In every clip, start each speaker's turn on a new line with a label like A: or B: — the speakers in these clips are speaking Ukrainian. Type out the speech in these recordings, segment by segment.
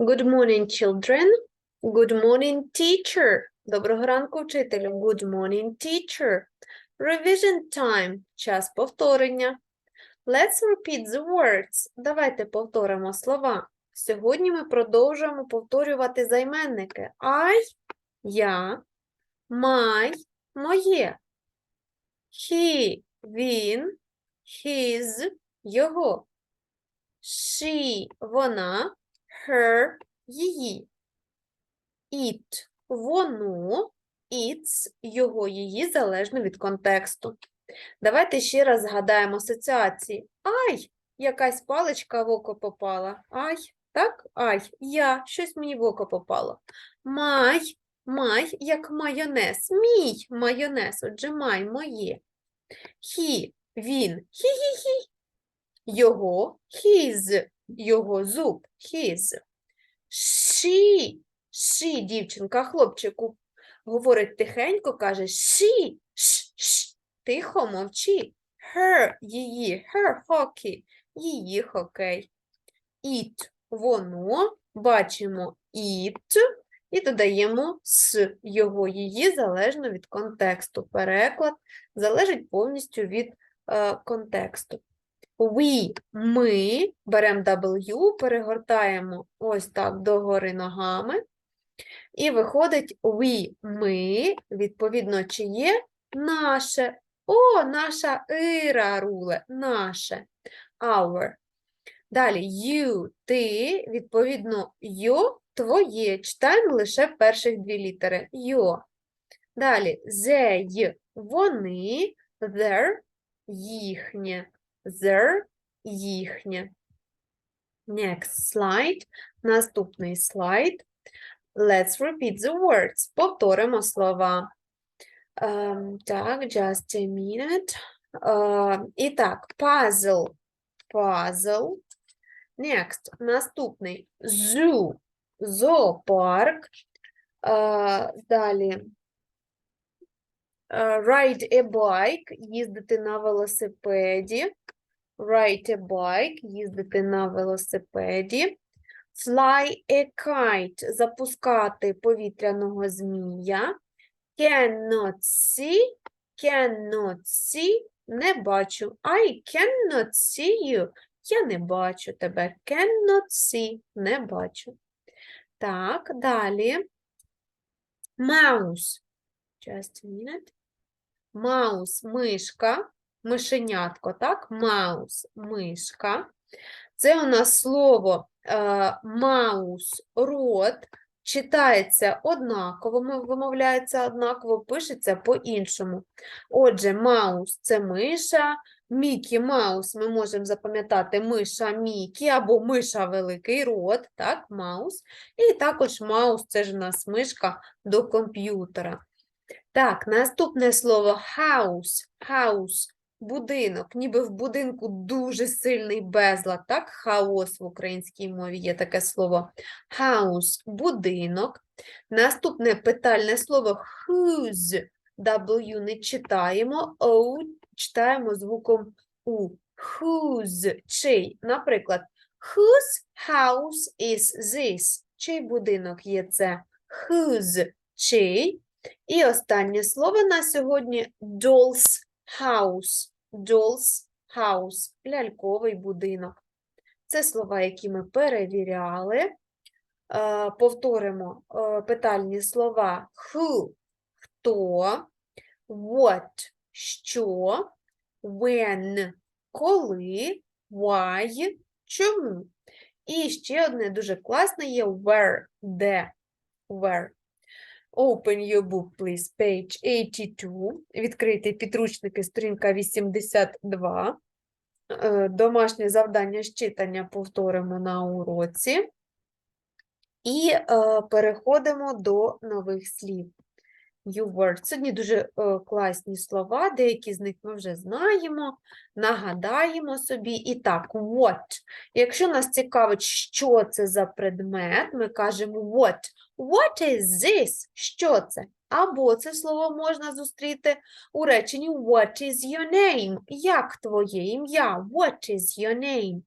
A: Good morning, children. Good morning, teacher. Доброго ранку, вчителю. Good morning, teacher. Revision time. Час повторення. Let's repeat the words. Давайте повторимо слова. Сьогодні ми продовжуємо повторювати займенники. I – я, my – моє, he – він, his – його, she – вона, her – її, it – воно, its – його, її, залежно від контексту. Давайте ще раз згадаємо асоціації. Ай, якась паличка в око попала. Ай, так? Ай, я, щось мені в око попало. Май, май, як майонез. Мій майонез, отже, май, моє. Хі, він, хі-хі-хі. Його, his, його зуб, his. Ші, ші, дівчинка, хлопчику говорить тихенько, каже ші, ш, ш. Тихо мовчи. Her – її, her hockey – її хокей. It – воно, бачимо it і додаємо с його, її, залежно від контексту. Переклад залежить повністю від е, контексту. We – ми, беремо W, перегортаємо ось так догори ногами. І виходить we – ми, відповідно, чиє? Наше. О, наша Іра руле, наше. Our. Далі you, ти, відповідно, your, твоє. Читаємо лише перших дві літери. Your. Далі they, вони, their, їхнє. Their, їхнє. Next slide. Наступний слайд. Let's repeat the words. Повторимо слова. Ем, так, just a minute. Ем, і так, puzzle, puzzle. Next, наступний zoo, зоопарк. Е, далі е, ride a bike, їздити на велосипеді. Ride a bike, їздити на велосипеді. Fly a kite, запускати повітряного змія. Cannot see, cannot see, не бачу. I cannot see you. Я не бачу тебе. Cannot see, не бачу. Так, далі. Mouse. Just a minute. Mouse, мишка, мишенятко, так? Mouse, мишка. Це у нас слово е, маус, рот, читається однаково, вимовляється однаково, пишеться по-іншому. Отже, маус – це миша, Мікі Маус ми можемо запам'ятати миша Мікі або миша великий рот, так, маус. І також маус – це ж у нас мишка до комп'ютера. Так, наступне слово house, house – будинок, ніби в будинку дуже сильний безлад, так, хаос в українській мові є таке слово. House – будинок. Наступне питальне слово whose, W не читаємо, O читаємо звуком У. Whose, чий. Наприклад, whose house is this? Чий будинок є це? Whose, чий. І останнє слово на сьогодні doll's house. Doll's house, ляльковий будинок. Це слова, які ми перевіряли. Е, Повторимо е, питальні слова who – хто, what – що, when – коли, why – чому. І ще одне дуже класне є where – де, where. Open your book, please, page 82. Відкрити підручники, сторінка 82. Е, Домашнє завдання з читання повторимо на уроці. І е, переходимо до нових слів. New word. Сьогодні дуже е, класні слова, деякі з них ми вже знаємо, нагадаємо собі. І так, what. Якщо нас цікавить, що це за предмет, ми кажемо what. What is this? Що це? Або це слово можна зустріти у реченні What is your name? Як твоє ім'я? What is your name?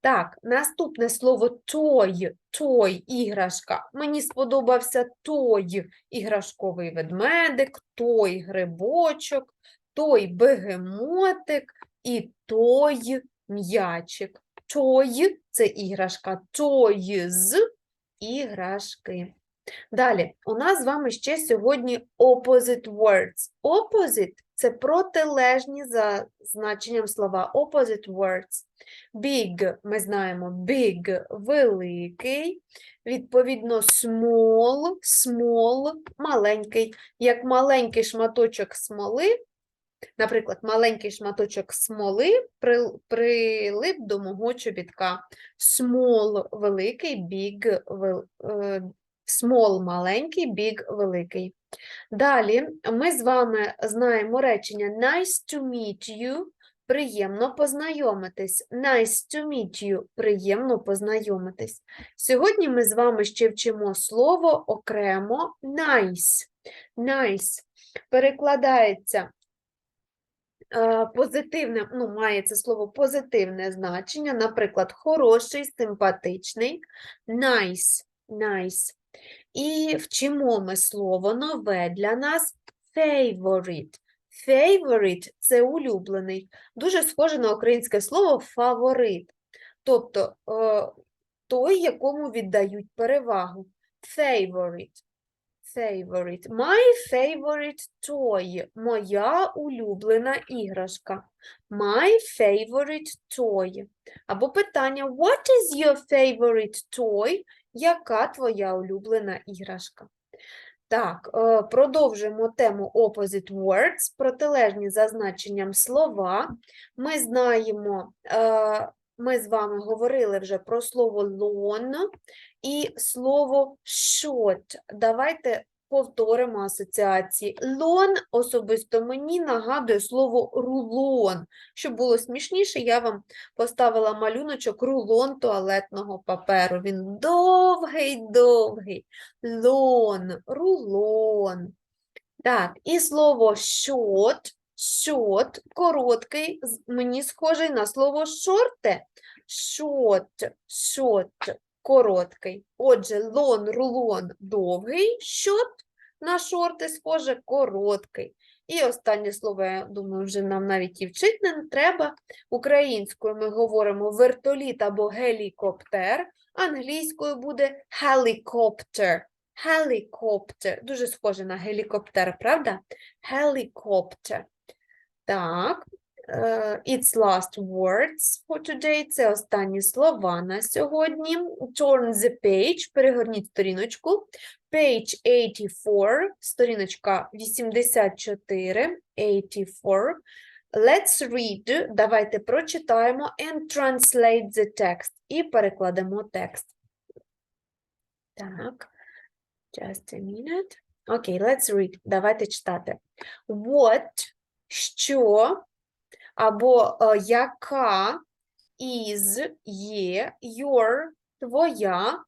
A: Так, наступне слово той, той іграшка. Мені сподобався той іграшковий ведмедик, той грибочок, той бегемотик і той м'ячик. Той це іграшка, той з іграшки. Далі, у нас з вами ще сьогодні opposite words. Opposite – це протилежні за значенням слова opposite words. Big, ми знаємо, big – великий, відповідно, small, small – маленький. Як маленький шматочок смоли, наприклад, маленький шматочок смоли прил- прилип до мого чобітка. Small – великий, big е, small – маленький, big – великий. Далі ми з вами знаємо речення nice to meet you, приємно познайомитись. Nice to meet you, приємно познайомитись. Сьогодні ми з вами ще вчимо слово окремо nice. Nice перекладається е, позитивне, ну, має це слово позитивне значення, наприклад, хороший, симпатичний, nice, nice. І вчимо ми слово нове для нас favorite. Favorite – це улюблений. Дуже схоже на українське слово фаворит. Тобто е, той, якому віддають перевагу. Favorite. Favorite. My favorite toy. Моя улюблена іграшка. My favorite toy. Або питання What is your favorite toy? Яка твоя улюблена іграшка? Так, е, продовжуємо тему opposite words, протилежні за значенням слова. Ми знаємо, е, ми з вами говорили вже про слово long і слово short. Давайте повторимо асоціації. Lawn особисто мені нагадує слово рулон. Щоб було смішніше, я вам поставила малюночок рулон туалетного паперу. Він довгий-довгий. Лон, рулон. Так, і слово short, short, короткий, мені схожий на слово шорте. Short, short, короткий. Отже, лон, рулон довгий, short на шорти схоже короткий. І останнє слово, я думаю, вже нам навіть і вчити не треба. Українською ми говоримо вертоліт або гелікоптер, англійською буде helicopter. Helicopter. Дуже схоже на гелікоптер, правда? Helicopter. Так. Е, It's last words for today. Це останні слова на сьогодні. Turn the page. Перегорніть сторіночку. Page 84, сторіночка 84, 84. Let's read. Давайте прочитаємо and translate the text. І перекладемо текст. Так. Just a minute. Окей, let's read. Давайте читати. What, що, або е, яка is, є, your, твоя,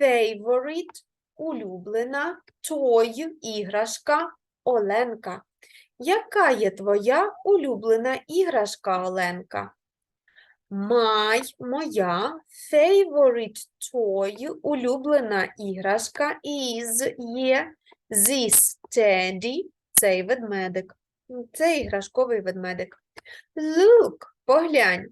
A: favorite, улюблена, toy, іграшка, Оленка. Яка є твоя улюблена іграшка, Оленка? My, моя, favorite toy, улюблена іграшка, is, є, this teddy, цей ведмедик. Це іграшковий ведмедик. Look, поглянь.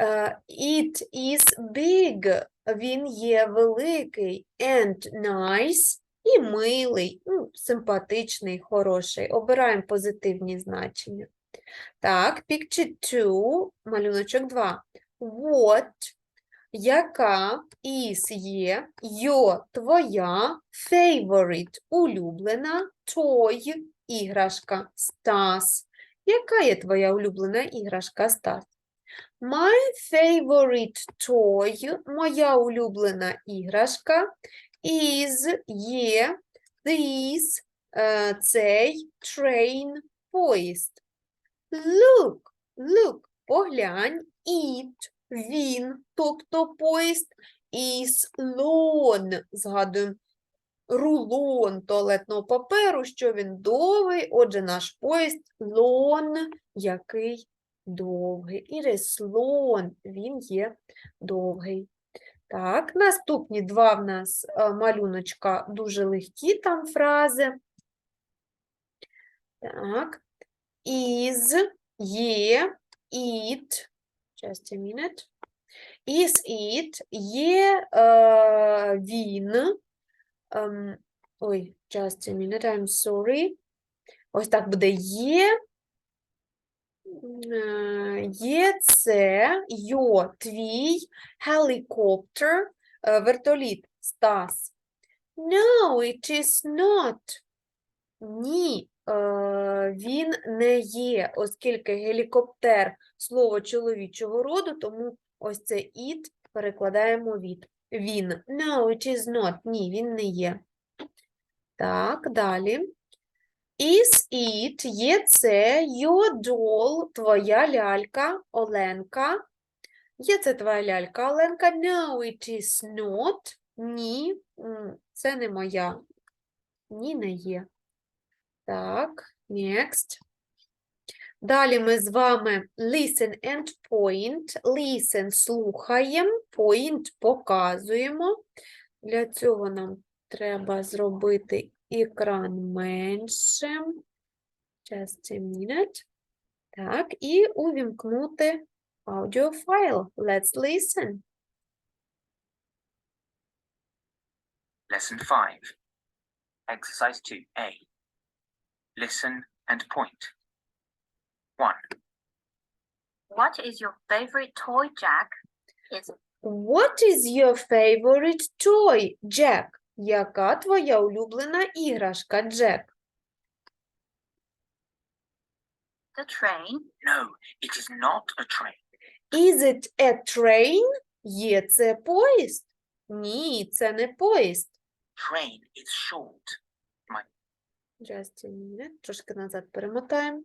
A: Е, It is big. Він є великий and nice і милий, ну, симпатичний, хороший. Обираємо позитивні значення. Так, picture 2, малюночок 2. What, яка is є, your, твоя, favorite, улюблена, toy, іграшка, Стас. Яка є твоя улюблена іграшка, Стас? My favorite toy, моя улюблена іграшка, is, є, this, е, цей, train, поїзд. Look, look, поглянь, it, він, тобто поїзд, is lawn, згадуємо, рулон туалетного паперу, що він довгий, отже, наш поїзд lawn, який довгий. It is. Він є довгий. Так, наступні два в нас е, малюночка дуже легкі там фрази. Так. Is, є, it. Just a minute. Is it, є е, він. Ем, ой, just a minute, I'm sorry. Ось так буде є. Е, Є це, йо, твій, helicopter, е, вертоліт, Стас. No, it is not. Ні, е, він не є, оскільки гелікоптер слово чоловічого роду, тому ось це it перекладаємо від він. No, it is not. Ні, він не є. Так, далі. Is it, є це, your doll, твоя лялька, Оленка. Є це твоя лялька, Оленка. No, it is not. Ні, це не моя. Ні, не є. Так, next. Далі ми з вами listen and point. Listen – слухаємо, point – показуємо. Для цього нам треба зробити екран меншим. Just a minute. Так, і увімкнути аудіофайл. Let's listen.
B: Lesson 5. Exercise 2A. Listen and point. 1.
C: What is your favorite toy, Jack? Is
A: What is your favorite toy, Jack? Яка твоя улюблена іграшка, Джек?
C: the train?
B: No, it is not a train.
A: Is it a train? Є це поїзд? Ні, це не поїзд.
B: Train is short.
A: Just a minute. Трошки назад перемотаємо.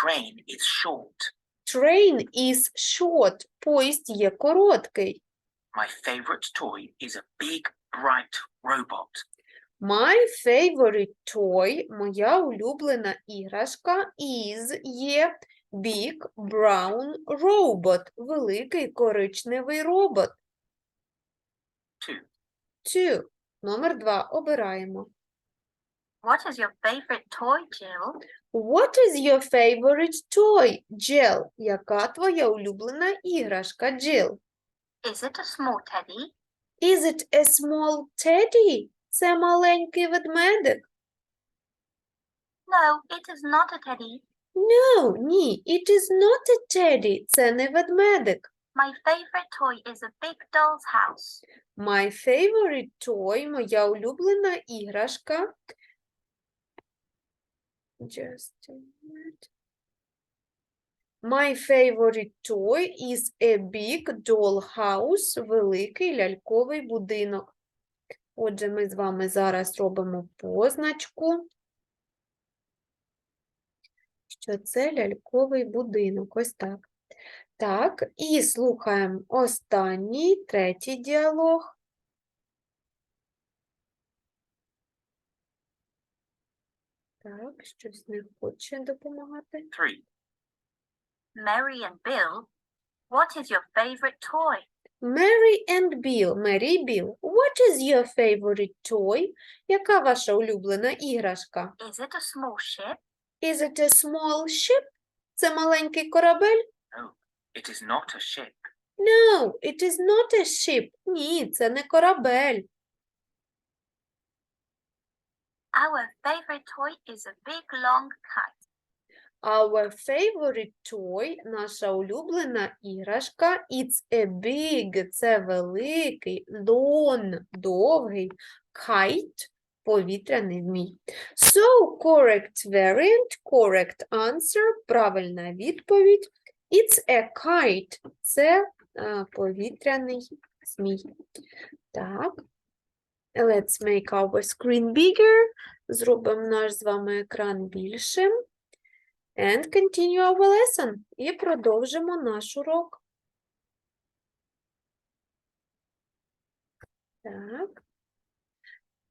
B: Train is short.
A: Train is short. Поїзд є короткий.
B: My favorite toy is a big, bright robot.
A: My favorite toy, моя улюблена іграшка, is є big brown robot, великий коричневий робот.
B: 2.
A: Two. Номер два. Обираємо.
C: What is your favorite toy, Jill?
A: What is your favorite toy, Jill? Яка твоя улюблена іграшка, Jill?
C: Is it a small teddy?
A: Is it a small teddy? Це маленький ведмедик?
C: No, it is not a teddy.
A: No, ні, it is not a teddy. Це не ведмедик.
C: My favorite toy is a big doll's house.
A: My favorite toy, моя улюблена іграшка. Just a minute. My favorite toy is a big doll house, великий ляльковий будинок. Отже, ми з вами зараз робимо позначку, що це ляльковий будинок. Ось так. Так, і слухаємо останній, третій діалог. Так, щось не хоче допомагати.
B: 3.
C: Mary and Bill, what is your favorite toy?
A: Mary and Bill. Mary і Bill. What is your favorite toy? Яка ваша улюблена іграшка?
C: Is it a small ship?
A: Is it a small ship? Це маленький корабель?
B: It is not a ship.
A: No, it is not a ship. Ні, це не корабель.
C: Our favorite toy is a big long kite.
A: Our favorite toy, наша улюблена іграшка, it's a big, це великий, long, довгий, kite, повітряний змій. So, correct variant, correct answer, правильна відповідь. It's a kite, це е, повітряний змій. Так. Let's make our screen bigger. Зробимо наш з вами екран більшим. And continue our lesson. І продовжимо наш урок. Так.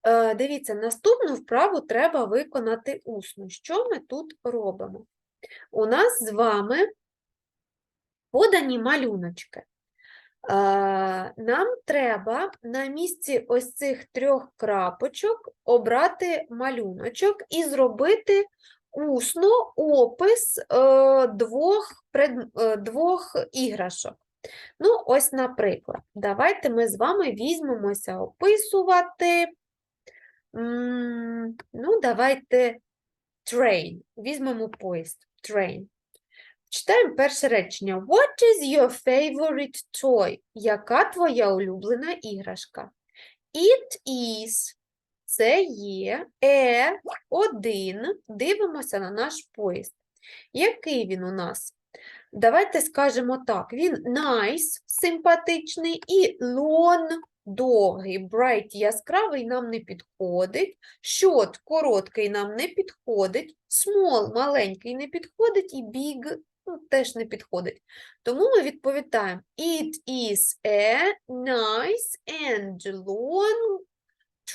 A: Е, дивіться, наступну вправу треба виконати усно. Що ми тут робимо? у нас з вами подані малюночки. Е, Нам треба на місці ось цих трьох крапочок обрати малюночок і зробити усно опис е, двох, е, двох іграшок. Ну, ось, наприклад, давайте ми з вами візьмемося описувати. Ну, давайте train. Візьмемо поїзд. Train. Читаємо перше речення. What is your favorite toy? Яка твоя улюблена іграшка? It is. Це є е один. Дивимося на наш поїзд. Який він у нас? Давайте скажемо так: він nice, симпатичний, і long, довгий, bright, яскравий нам не підходить. Short, короткий нам не підходить. Small, маленький не підходить, і big ну, теж не підходить. Тому ми відповідаємо: It is a nice and long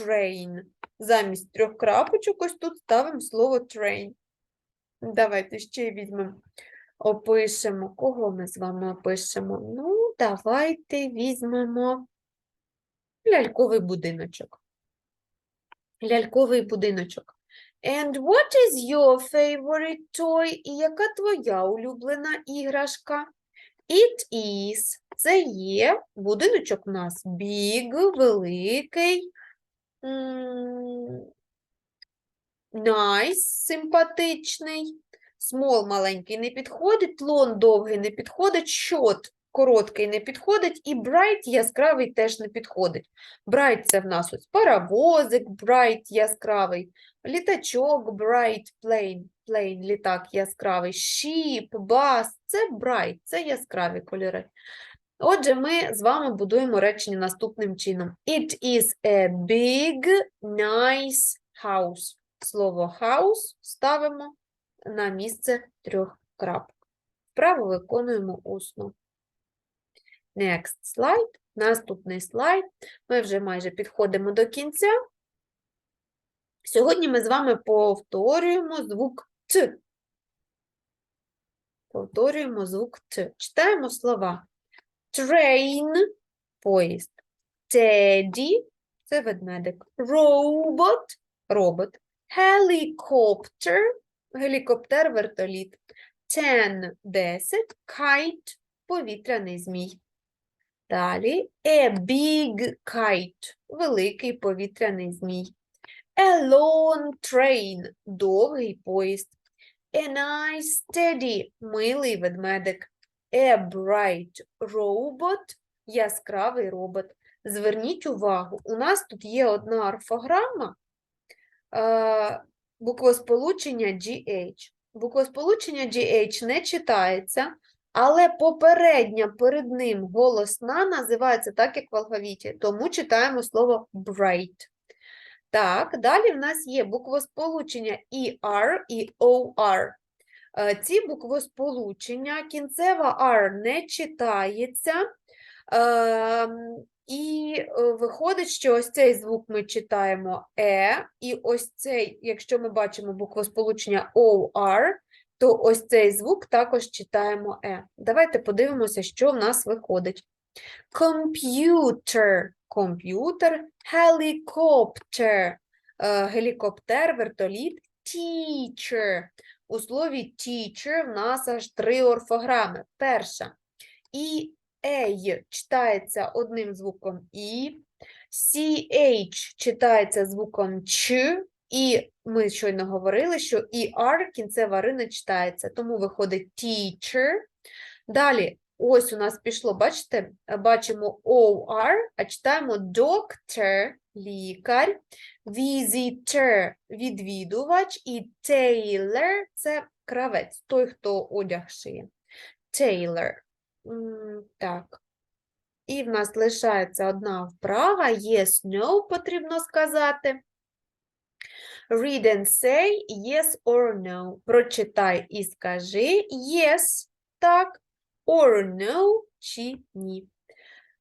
A: train. Замість трьох крапочок ось тут ставимо слово train. Давайте ще візьмемо, опишемо. Кого ми з вами опишемо? Ну, давайте візьмемо ляльковий будиночок. Ляльковий будиночок. And what is your favorite toy? І яка твоя улюблена іграшка? It is. Це є будиночок у нас big, великий, nice, симпатичний, small, маленький не підходить, long, довгий не підходить, short, короткий не підходить, і bright, яскравий теж не підходить. Bright – це в нас ось паровозик, bright, яскравий, літачок, bright, plane, plane, літак яскравий, ship, bus – це bright, це яскраві кольори. Отже, ми з вами будуємо речення наступним чином. It is a big, nice house. Слово house ставимо на місце трьох крапок. Вправо виконуємо усно. Next slide. Наступний слайд. Ми вже майже підходимо до кінця. Сьогодні ми з вами повторюємо звук Т. Повторюємо звук Т. Читаємо слова. Train – поїзд. Teddy – це ведмедик. Robot – робот. Helicopter – гелікоптер, вертоліт. Ten – 10. Kite – повітряний змій. Далі a big kite – великий повітряний змій. A long train – довгий поїзд. A nice teddy – милий ведмедик. A bright robot – яскравий робот. Зверніть увагу, у нас тут є одна орфограма, е, буквосполучення GH. Буквосполучення GH не читається, але попередня перед ним голосна називається так, як в алфавіті, тому читаємо слово bright. Так, далі в нас є буквосполучення ER і OR. Е, Ці буквосполучення, кінцева R не читається, ем, і е, виходить, що ось цей звук ми читаємо E, і ось цей, якщо ми бачимо буквосполучення OR, то ось цей звук також читаємо E. Давайте подивимося, що в нас виходить. Computer – комп'ютер, helicopter – е, гелікоптер, вертоліт, teacher – у слові teacher в нас аж три орфограми. Перша. І A читається одним звуком І, CH читається звуком Ч, і ми щойно говорили, що ER кінцева ри не читається, тому виходить teacher. Далі, ось у нас пішло, бачите, бачимо OR, а читаємо doctor, лікар, visitor – відвідувач, і tailor – це кравець, той, хто одяг шиє. Tailor. Так. І в нас лишається одна вправа. Yes, no потрібно сказати. Read and say yes or no. Прочитай і скажи yes, так, or no, чи ні.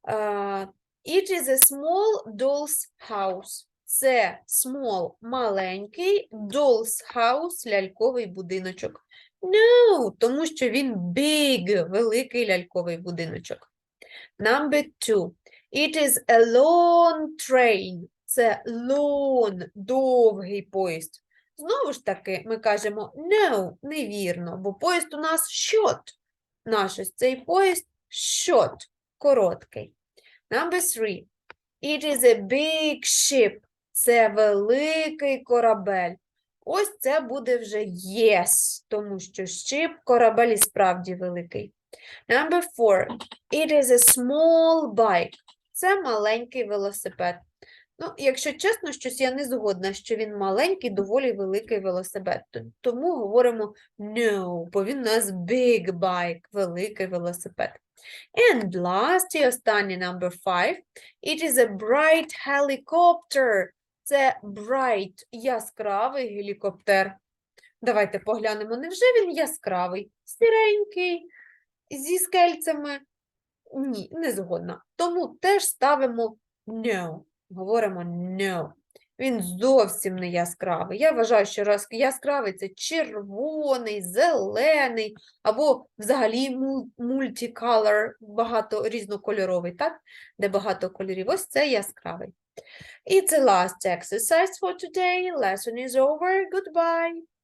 A: Uh, it is a small doll's house. Це small – маленький, doll's house – ляльковий будиночок. No, тому що він big – великий ляльковий будиночок. Number two. It is a long train. Це long, довгий поїзд. Знову ж таки, ми кажемо no, невірно, бо поїзд у нас short. Наш ось цей поїзд short, короткий. Number three. It is a big ship. Це великий корабель. Ось це буде вже yes, тому що ship – корабель і справді великий. Number four. It is a small bike. Це маленький велосипед. Ну, якщо чесно, щось я не згодна, що він маленький, доволі великий велосипед. Тому говоримо no, бо він у нас big bike, великий велосипед. And last і останній number five. It is a bright helicopter. Це bright, яскравий гелікоптер. Давайте поглянемо, невже він яскравий, сіренький, зі скельцями? Ні, не згодна. Тому теж ставимо no. Говоримо no. Він зовсім не яскравий. Я вважаю, що яскравий це червоний, зелений, або взагалі multicolor, багато різнокольоровий, так? Де багато кольорів. Ось це яскравий. І це last exercise for today. Lesson is over. Goodbye.